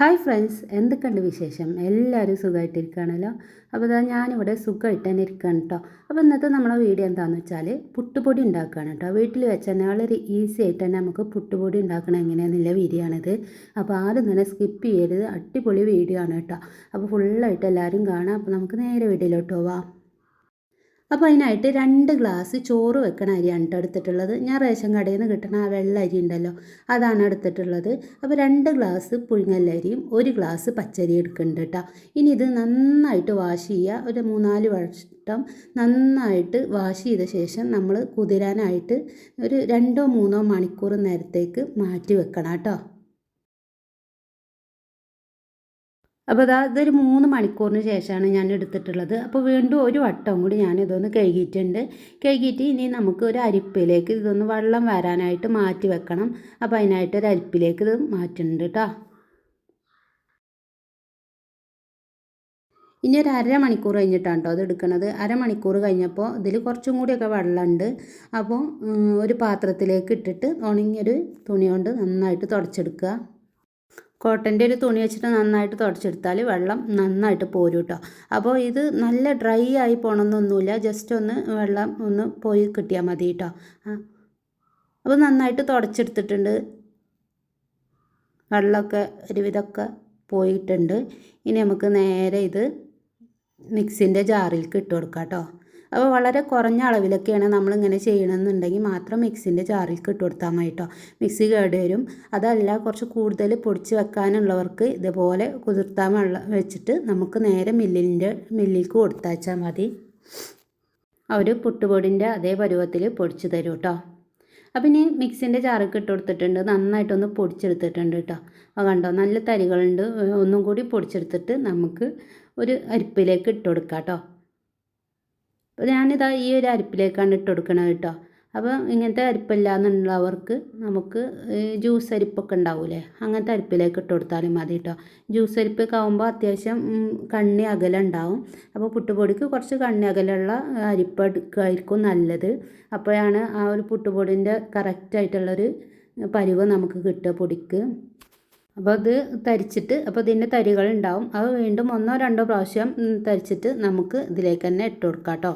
Hi friends എന്തൊക്കെയുണ്ട് വിശേഷം? എല്ലാവരും സുഖമായിട്ടിരിക്കുകയാണല്ലോ? അപ്പോൾ ഇതാ ഞാനിവിടെ സുഖമായിട്ട് തന്നെ ഇരിക്കുകയാണ് കേട്ടോ. അപ്പോൾ ഇന്നത്തെ നമ്മുടെ വീഡിയോ എന്താണെന്ന് വെച്ചാൽ പുട്ടുപൊടി ഉണ്ടാക്കുകയാണ് കേട്ടോ. വീട്ടിൽ വെച്ച് തന്നെ വളരെ ഈസി ആയിട്ട് തന്നെ നമുക്ക് പുട്ടുപൊടി ഉണ്ടാക്കണം എങ്ങനെയാണെന്നുള്ള വീഡിയോ ആണിത് അപ്പോൾ ആരും തന്നെ സ്കിപ്പ് ചെയ്യരുത്. അടിപൊളി വീഡിയോ ആണ് കേട്ടോ. അപ്പോൾ ഫുള്ളായിട്ട് എല്ലാവരും കാണാം. അപ്പോൾ നമുക്ക് നേരെ വീഡിയോയിലോട്ട് പോവാം. അപ്പോൾ അതിനായിട്ട് രണ്ട് ഗ്ലാസ് ചോറ് വെക്കണ അരിയാണ് കേട്ടോ എടുത്തിട്ടുള്ളത്. ഞാൻ റേഷൻ കടയിൽ നിന്ന് കിട്ടണ ആ വെള്ള അരി ഉണ്ടല്ലോ അതാണ് എടുത്തിട്ടുള്ളത്. അപ്പോൾ രണ്ട് ഗ്ലാസ് പുഴുങ്ങല്ലരിയും ഒരു ഗ്ലാസ് പച്ചരി എടുക്കുന്നുണ്ട് കേട്ടോ ഇനി ഇത് നന്നായിട്ട് വാഷ് ചെയ്യുക. ഒരു മൂന്നാൽ വട്ടം നന്നായിട്ട് വാഷ് ചെയ്ത ശേഷം നമ്മൾ കുതിരാനായിട്ട് ഒരു രണ്ടോ മൂന്നോ മണിക്കൂർ നേരത്തേക്ക് മാറ്റി വെക്കണം കേട്ടോ അപ്പോൾ അതാ ഇതൊരു മൂന്ന് മണിക്കൂറിന് ശേഷമാണ് ഞാൻ എടുത്തിട്ടുള്ളത്. അപ്പോൾ വീണ്ടും ഒരു വട്ടം കൂടി ഞാൻ ഇതൊന്ന് കഴുകിയിട്ടുണ്ട്. കഴുകിയിട്ട് ഇനി നമുക്ക് ഒരു അരിപ്പിലേക്ക് ഇതൊന്ന് വെള്ളം വരാനായിട്ട് മാറ്റി വെക്കണം. അപ്പോൾ അതിനായിട്ട് ഒരു അരിപ്പിലേക്ക് ഇത് മാറ്റുന്നുണ്ട് കേട്ടോ. ഇനി ഒരു അരമണിക്കൂർ കഴിഞ്ഞിട്ടാണ് കേട്ടോ അത് എടുക്കുന്നത്. അരമണിക്കൂർ കഴിഞ്ഞപ്പോൾ ഇതിൽ കുറച്ചും കൂടിയൊക്കെ വെള്ളമുണ്ട്. അപ്പോൾ ഒരു പാത്രത്തിലേക്ക് ഇട്ടിട്ട് ഉണങ്ങിയൊരു തുണി കൊണ്ട് നന്നായിട്ട് തുടച്ചെടുക്കുക. കോട്ടന്റെ ഒരു തുണി വെച്ചിട്ട് നന്നായിട്ട് തുടച്ചെടുത്താൽ വെള്ളം നന്നായിട്ട് പോരും കേട്ടോ. അപ്പോൾ ഇത് നല്ല ഡ്രൈ ആയി പോകണമെന്നൊന്നുമില്ല ജസ്റ്റ് ഒന്ന് വെള്ളം ഒന്ന് പോയി കിട്ടിയാൽ മതി കേട്ടോ. അപ്പോൾ നന്നായിട്ട് തുടച്ചെടുത്തിട്ടുണ്ട്. വെള്ളമൊക്കെ ഒരുവിധമൊക്കെ പോയിട്ടുണ്ട്. ഇനി നമുക്ക് നേരെ ഇത് മിക്സിന്റെ ജാറിൽ ഇട്ട് കൊടുക്കാം കേട്ടോ. അപ്പോൾ വളരെ കുറഞ്ഞ അളവിലൊക്കെയാണ് നമ്മളിങ്ങനെ ചെയ്യണമെന്നുണ്ടെങ്കിൽ മാത്രം മിക്സിന്റെ ജാറിലേക്ക് ഇട്ട് കൊടുത്താൽ മതി കേട്ടോ. മിക്സി കേട് വരും. അതല്ല കുറച്ച് കൂടുതൽ പൊടിച്ച് വെക്കാനുള്ളവർക്ക് ഇതുപോലെ കുതിർത്താൻ വെള്ളം വെച്ചിട്ട് നമുക്ക് നേരെ മില്ലിന്റെ മില്ലിലേക്ക് കൊടുത്തയച്ചാൽ മതി. അവർ പുട്ടുപൊടിന്റെ അതേ പരുവത്തിൽ പൊടിച്ച് തരും കേട്ടോ. അപ്പം ഇനി മിക്സിന്റെ ജാറൊക്കെ ഇട്ട് കൊടുത്തിട്ടുണ്ട്. നന്നായിട്ടൊന്ന് പൊടിച്ചെടുത്തിട്ടുണ്ട് കേട്ടോ. അപ്പോൾ കണ്ടോ നല്ല തരികളുണ്ട്. ഒന്നും കൂടി പൊടിച്ചെടുത്തിട്ട് നമുക്ക് ഒരു അരിപ്പിലേക്ക് ഇട്ട് കൊടുക്കാം കേട്ടോ. ഞാനിതാ ഈ ഒരു അരിപ്പിലേക്കാണ് ഇട്ട് കൊടുക്കണത് കേട്ടോ. അപ്പോൾ ഇങ്ങനത്തെ അരിപ്പില്ല എന്നുള്ളവർക്ക് നമുക്ക് ജ്യൂസ് അരിപ്പൊക്കെ ഉണ്ടാവില്ലേ അങ്ങനത്തെ അരിപ്പിലേക്ക് ഇട്ട് കൊടുത്താലും മതി കേട്ടോ. ജ്യൂസ് അരിപ്പൊക്കെ ആകുമ്പോൾ അത്യാവശ്യം കണ്ണി അകലം ഉണ്ടാവും. അപ്പോൾ പുട്ടുപൊടിക്ക് കുറച്ച് കണ്ണി അകലുള്ള അരിപ്പ് എടുക്കുമായിരിക്കും നല്ലത്. അപ്പോഴാണ് ആ ഒരു പുട്ടുപൊടിന്റെ കറക്റ്റായിട്ടുള്ളൊരു പരിവ് നമുക്ക് കിട്ടുക പൊടിക്ക്. അപ്പോൾ അത് തരിച്ചിട്ട് അപ്പോൾ ഇതിന്റെ തരികളുണ്ടാവും അത് വീണ്ടും ഒന്നോ രണ്ടോ പ്രാവശ്യം തരിച്ചിട്ട് നമുക്ക് ഇതിലേക്ക് തന്നെ ഇട്ട് കൊടുക്കാം കേട്ടോ.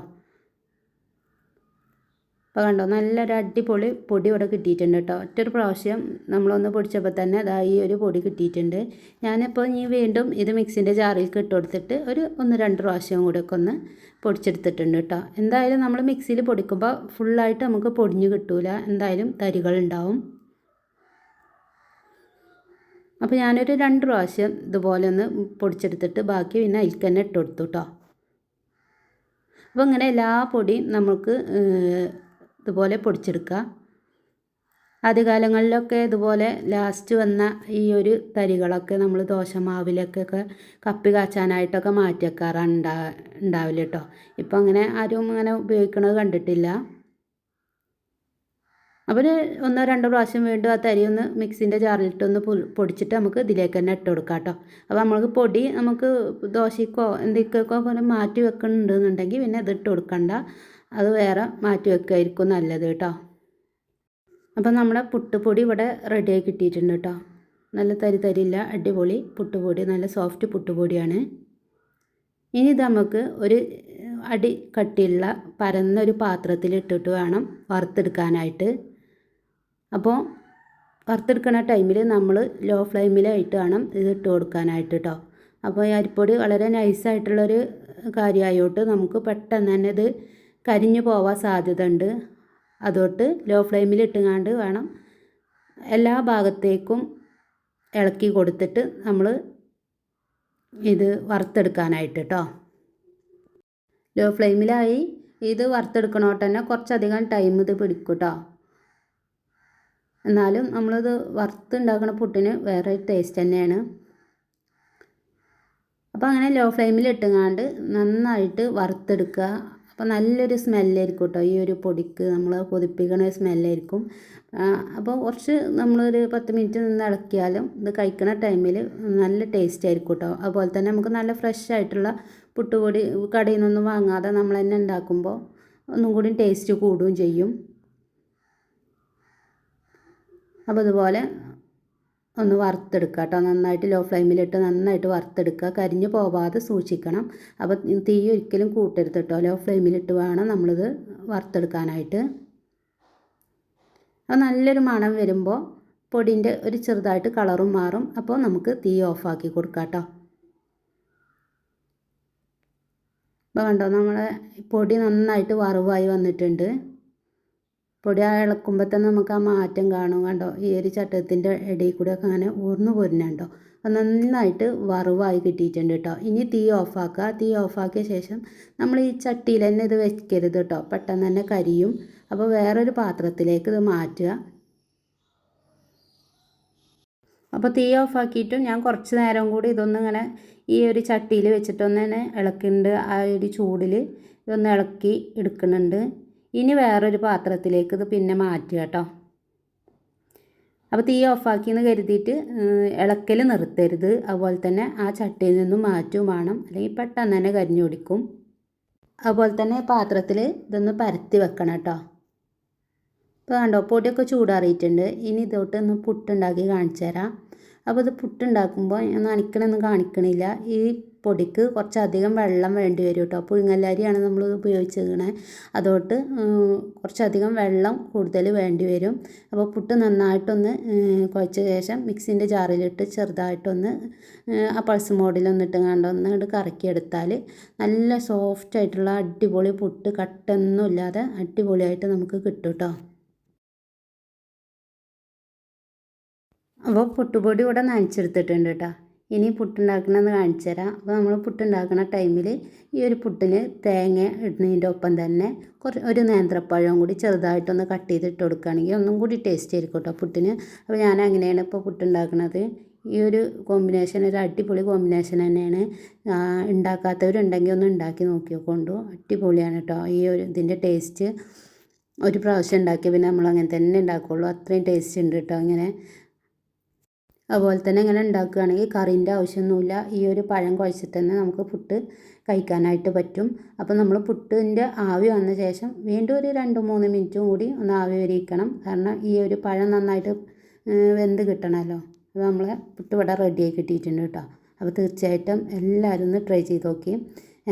അപ്പോൾ കണ്ടോ നല്ലൊരു അടിപൊളി പൊടി ഇവിടെ കിട്ടിയിട്ടുണ്ട് കേട്ടോ ഒറ്റൊരു പ്രാവശ്യം നമ്മളൊന്ന് പൊടിച്ചപ്പോൾ തന്നെ അതാ ഈ ഒരു പൊടി കിട്ടിയിട്ടുണ്ട്. ഞാനിപ്പോൾ ഇനി വീണ്ടും ഇത് മിക്സിന്റെ ജാറിലേക്ക് ഇട്ട് കൊടുത്തിട്ട് ഒരു ഒന്ന് രണ്ട് പ്രാവശ്യം കൂടെ ഒക്കെ ഒന്ന് പൊടിച്ചെടുത്തിട്ടുണ്ട് കേട്ടോ എന്തായാലും നമ്മൾ മിക്സിയിൽ പൊടിക്കുമ്പോൾ ഫുള്ളായിട്ട് നമുക്ക് പൊടിഞ്ഞ് കിട്ടൂല. എന്തായാലും തരികളുണ്ടാവും അപ്പോൾ ഞാനൊരു രണ്ട് പ്രാവശ്യം ഇതുപോലെ ഒന്ന് പൊടിച്ചെടുത്തിട്ട് ബാക്കി പിന്നെ അതിൽ തന്നെ ഇട്ട് കൊടുത്തു കേട്ടോ അപ്പോൾ ഇങ്ങനെ എല്ലാ പൊടിയും നമുക്ക് ഇതുപോലെ പൊടിച്ചെടുക്കുക. ആദ്യകാലങ്ങളിലൊക്കെ ഇതുപോലെ ലാസ്റ്റ് വന്ന ഈ ഒരു തരികളൊക്കെ നമ്മൾ ദോശമാവിലൊക്കെ കപ്പി കാച്ചാനായിട്ടൊക്കെ മാറ്റി വെക്കാറാണ് ഉണ്ടാ ഉണ്ടാവില്ല കേട്ടോ. ഇപ്പം അങ്ങനെ ആരും അങ്ങനെ ഉപയോഗിക്കണത് കണ്ടിട്ടില്ല. അപ്പോൾ ഒന്നോ രണ്ടോ പ്രാവശ്യം വീണ്ടും ആ തരി ഒന്ന് മിക്സിന്റെ ജാറിലിട്ടൊന്ന് പൊടിച്ചിട്ട് നമുക്ക് ഇതിലേക്ക് തന്നെ ഇട്ട് കൊടുക്കാം കേട്ടോ. അപ്പോൾ നമ്മൾക്ക് പൊടി നമുക്ക് ദോശക്കോ എന്തൊക്കെയൊക്കെ പോലെ മാറ്റി വെക്കുന്നുണ്ടെന്നുണ്ടെങ്കിൽ പിന്നെ ഇത് ഇട്ട് കൊടുക്കണ്ട. അത് വേറെ മാറ്റി വെക്കുമായിരിക്കും നല്ലത് കേട്ടോ. അപ്പോൾ നമ്മുടെ പുട്ടുപൊടി ഇവിടെ റെഡിയായി കിട്ടിയിട്ടുണ്ട് കേട്ടോ. നല്ല തരി തരില്ല അടിപൊളി പുട്ടുപൊടി നല്ല സോഫ്റ്റ് പുട്ടുപൊടിയാണ്. ഇനി ഇത് നമുക്ക് ഒരു അടി കട്ടിയുള്ള പരന്നൊരു പാത്രത്തിലിട്ടിട്ട് വേണം വറുത്തെടുക്കാനായിട്ട്. അപ്പോൾ വറുത്തെടുക്കുന്ന ടൈമിൽ നമ്മൾ ലോ ഫ്ലെയിമിലായിട്ട് വേണം ഇത് ഇട്ട് കൊടുക്കാനായിട്ട് കേട്ടോ. അപ്പോൾ ഈ അരിപ്പൊടി വളരെ നൈസായിട്ടുള്ളൊരു കാര്യമായോട്ട് നമുക്ക് പെട്ടെന്ന് തന്നെ ഇത് കരിഞ്ഞു പോവാൻ സാധ്യത ഉണ്ട് അതോട്ട് ലോ ഫ്ലെയിമിൽ ഇട്ടുങ്ങാണ്ട് വേണം എല്ലാ ഭാഗത്തേക്കും ഇളക്കി കൊടുത്തിട്ട് നമ്മൾ ഇത് വറുത്തെടുക്കാനായിട്ട് കേട്ടോ ലോ ഫ്ലെയിമിലായി ഇത് വറുത്തെടുക്കണോട്ട് തന്നെ കുറച്ചധികം ടൈം ഇത് പിടിക്കും കേട്ടോ എന്നാലും നമ്മളിത് വറുത്തുണ്ടാക്കുന്ന പുട്ടിന് വേറെ ടേസ്റ്റ് തന്നെയാണ്. അപ്പോൾ അങ്ങനെ ലോ ഫ്ലെയിമിൽ ഇട്ടുങ്ങാണ്ട് നന്നായിട്ട് വറുത്തെടുക്കുക. അപ്പോൾ നല്ലൊരു സ്മെല്ലായിരിക്കും കേട്ടോ. ഈ ഒരു പൊടിക്ക് നമ്മൾ കൊതിപ്പിക്കണ സ്മെല്ലായിരിക്കും. അപ്പോൾ കുറച്ച് നമ്മളൊരു പത്ത് മിനിറ്റ് നിന്ന് ഇളക്കിയാലും ഇത് കഴിക്കണ ടൈമിൽ നല്ല ടേസ്റ്റ് ആയിരിക്കും കേട്ടോ. അതുപോലെ തന്നെ നമുക്ക് നല്ല ഫ്രഷ് ആയിട്ടുള്ള പുട്ടുപൊടി കടയിൽ നിന്നൊന്നും വാങ്ങാതെ നമ്മൾ തന്നെ ഉണ്ടാക്കുമ്പോൾ ഒന്നും കൂടി ടേസ്റ്റ് കൂടുകയും ചെയ്യും. അപ്പോൾ ഇതുപോലെ ഒന്ന് വറുത്തെടുക്കുക കേട്ടോ. നന്നായിട്ട് ലോ ഫ്ലെയിമിലിട്ട് നന്നായിട്ട് വറുത്തെടുക്കുക. കരിഞ്ഞു പോവാതെ സൂക്ഷിക്കണം. അപ്പോൾ തീ ഒരിക്കലും കൂട്ടരുത് കേട്ടോ. ലോ ഫ്ലെയിമിലിട്ട് വേണം നമ്മളിത് വറുത്തെടുക്കാനായിട്ട്. അപ്പോൾ നല്ലൊരു മണം വരുമ്പോൾ പൊടിന്റെ ഒരു ചെറുതായിട്ട് കളറും മാറും. അപ്പോൾ നമുക്ക് തീ ഓഫാക്കി കൊടുക്കാം കേട്ടോ. അപ്പോൾ കണ്ടോ നമ്മളെ പൊടി നന്നായിട്ട് വറവായി വന്നിട്ടുണ്ട്. പൊടി ഇളക്കുമ്പോൾ തന്നെ നമുക്ക് ആ മാറ്റം കാണും കണ്ടോ? ഈ ഒരു ചട്ടത്തിന്റെ ഇടയിൽ കൂടെ ഒക്കെ അങ്ങനെ ഊർന്നു പോരുന്നുണ്ടോ അത് നന്നായിട്ട് വറവായി കിട്ടിയിട്ടുണ്ട് കേട്ടോ. ഇനി തീ ഓഫാക്കുക തീ ഓഫാക്കിയ ശേഷം നമ്മൾ ഈ ചട്ടിയിൽ തന്നെ ഇത് വെക്കരുത് കേട്ടോ. പെട്ടെന്ന് തന്നെ കരിയും. അപ്പോൾ വേറൊരു പാത്രത്തിലേക്ക് ഇത് മാറ്റുക. അപ്പോൾ തീ ഓഫാക്കിയിട്ടും ഞാൻ കുറച്ച് നേരം കൂടി ഇതൊന്നും ഇങ്ങനെ ഈ ഒരു ചട്ടിയിൽ വെച്ചിട്ടൊന്ന് തന്നെ ഇളക്കുന്നുണ്ട് ആ ഒരു ചൂടിൽ ഇതൊന്ന് ഇളക്കി എടുക്കുന്നുണ്ട്. ഇനി വേറൊരു പാത്രത്തിലേക്ക് ഇത് പിന്നെ മാറ്റുക കേട്ടോ. അപ്പോൾ തീ ഓഫാക്കിയെന്ന് കരുതിയിട്ട് ഇളക്കൽ നിർത്തരുത്. അതുപോലെ തന്നെ ആ ചട്ടിയിൽ നിന്നും മാറ്റും വേണം. അല്ലെങ്കിൽ പെട്ടെന്ന് തന്നെ കരിഞ്ഞു പിടിക്കും. അതുപോലെ തന്നെ പാത്രത്തിൽ ഇതൊന്ന് പരത്തി വെക്കണം കേട്ടോ. ഇപ്പോൾ കണ്ടോ പൊടിയൊക്കെ ചൂടാറിയിട്ടുണ്ട്. ഇനി ഇതോട്ട് ഒന്ന് പുട്ടുണ്ടാക്കി കാണിച്ചു തരാം. അപ്പോൾ ഇത് പുട്ടുണ്ടാക്കുമ്പോൾ ഞാൻ നനയ്ക്കണമെന്ന് കാണിക്കണില്ല. ഈ പൊടിക്ക് കുറച്ചധികം വെള്ളം വേണ്ടി വരും കേട്ടോ പുഴുങ്ങല്ലരിയാണ് നമ്മൾ ഉപയോഗിച്ചിരിക്കണേ അതോട്ട് കുറച്ചധികം വെള്ളം കൂടുതൽ വേണ്ടി വരും. അപ്പോൾ പുട്ട് നന്നായിട്ടൊന്ന് കുഴച്ച ശേഷം മിക്സിന്റെ ജാറിലിട്ട് ചെറുതായിട്ടൊന്ന് ആ പൾസ് മോഡിലൊന്നിട്ട് കണ്ട് ഒന്ന് കറക്കിയെടുത്താൽ നല്ല സോഫ്റ്റ് ആയിട്ടുള്ള അടിപൊളി പുട്ട് കട്ടൊന്നും ഇല്ലാതെ അടിപൊളിയായിട്ട് നമുക്ക് കിട്ടും കേട്ടോ അപ്പോൾ പുട്ടുപൊടി ഇവിടെ നനച്ചെടുത്തിട്ടുണ്ട് കേട്ടോ. ഇനി പുട്ടുണ്ടാക്കണമെന്ന് കാണിച്ചു തരാം അപ്പോൾ നമ്മൾ പുട്ടുണ്ടാക്കുന്ന ടൈമിൽ ഈ ഒരു പുട്ടിന് തേങ്ങ ഇടുന്നതിന്റെ ഒപ്പം തന്നെ കുറച്ച് ഒരു നേന്ത്രപ്പഴം കൂടി ചെറുതായിട്ടൊന്ന് കട്ട് ചെയ്തിട്ട് കൊടുക്കുകയാണെങ്കിൽ ഒന്നും കൂടി ടേസ്റ്റ് ആയിരിക്കും കേട്ടോ പുട്ടിന്. അപ്പോൾ ഞാൻ അങ്ങനെയാണ് ഇപ്പോൾ പുട്ടുണ്ടാക്കുന്നത് ഈ ഒരു കോമ്പിനേഷൻ ഒരു അടിപൊളി കോമ്പിനേഷൻ തന്നെയാണ് ഉണ്ടാക്കാത്തവരുണ്ടെങ്കിൽ ഒന്ന് ഉണ്ടാക്കി നോക്കിക്കൊണ്ടു അടിപൊളിയാണ് കേട്ടോ ഈ ഒരു ഇതിന്റെ ടേസ്റ്റ് ഒരു പ്രാവശ്യം ഉണ്ടാക്കിയ പിന്നെ നമ്മൾ അങ്ങനെ തന്നെ ഉണ്ടാക്കുള്ളൂ അത്രയും ടേസ്റ്റ് ഉണ്ട് കേട്ടോ ഇങ്ങനെ. അതുപോലെ തന്നെ ഇങ്ങനെ ഉണ്ടാക്കുകയാണെങ്കിൽ കറീന്റെ ആവശ്യമൊന്നുമില്ല. ഈ ഒരു പഴം കുഴച്ചിട്ട് തന്നെ നമുക്ക് പുട്ട് കഴിക്കാനായിട്ട് പറ്റും. അപ്പോൾ നമ്മൾ പുട്ടിന്റെ ആവി വന്ന ശേഷം വീണ്ടും ഒരു രണ്ട് മൂന്ന് മിനിറ്റും കൂടി ഒന്ന് ആവി വരിക്കണം കാരണം ഈ ഒരു പഴം നന്നായിട്ട് വെന്ത് കിട്ടണമല്ലോ. അപ്പോൾ നമ്മളെ പുട്ട് ഇവിടെ റെഡിയായി കിട്ടിയിട്ടുണ്ട് കേട്ടോ. അപ്പോൾ തീർച്ചയായിട്ടും എല്ലാവരും ഒന്ന് ട്രൈ ചെയ്ത് നോക്കി.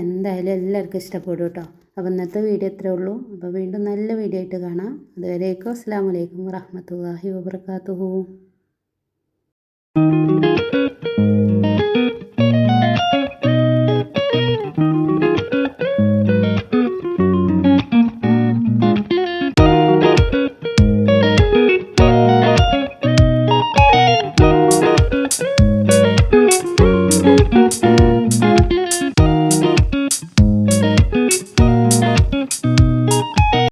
എന്തായാലും എല്ലാവർക്കും ഇഷ്ടപ്പെടും കേട്ടോ. അപ്പോൾ ഇന്നത്തെ വീഡിയോ ഇത്രേ ഉള്ളൂ. അപ്പോൾ വീണ്ടും നല്ല വീഡിയോ ആയിട്ട് കാണാം. അതുവരേക്കും അസ്സാം വലൈക്കും വറഹമത്തല്ലാഹി വാബർക്കാത്തുഹു Thank you.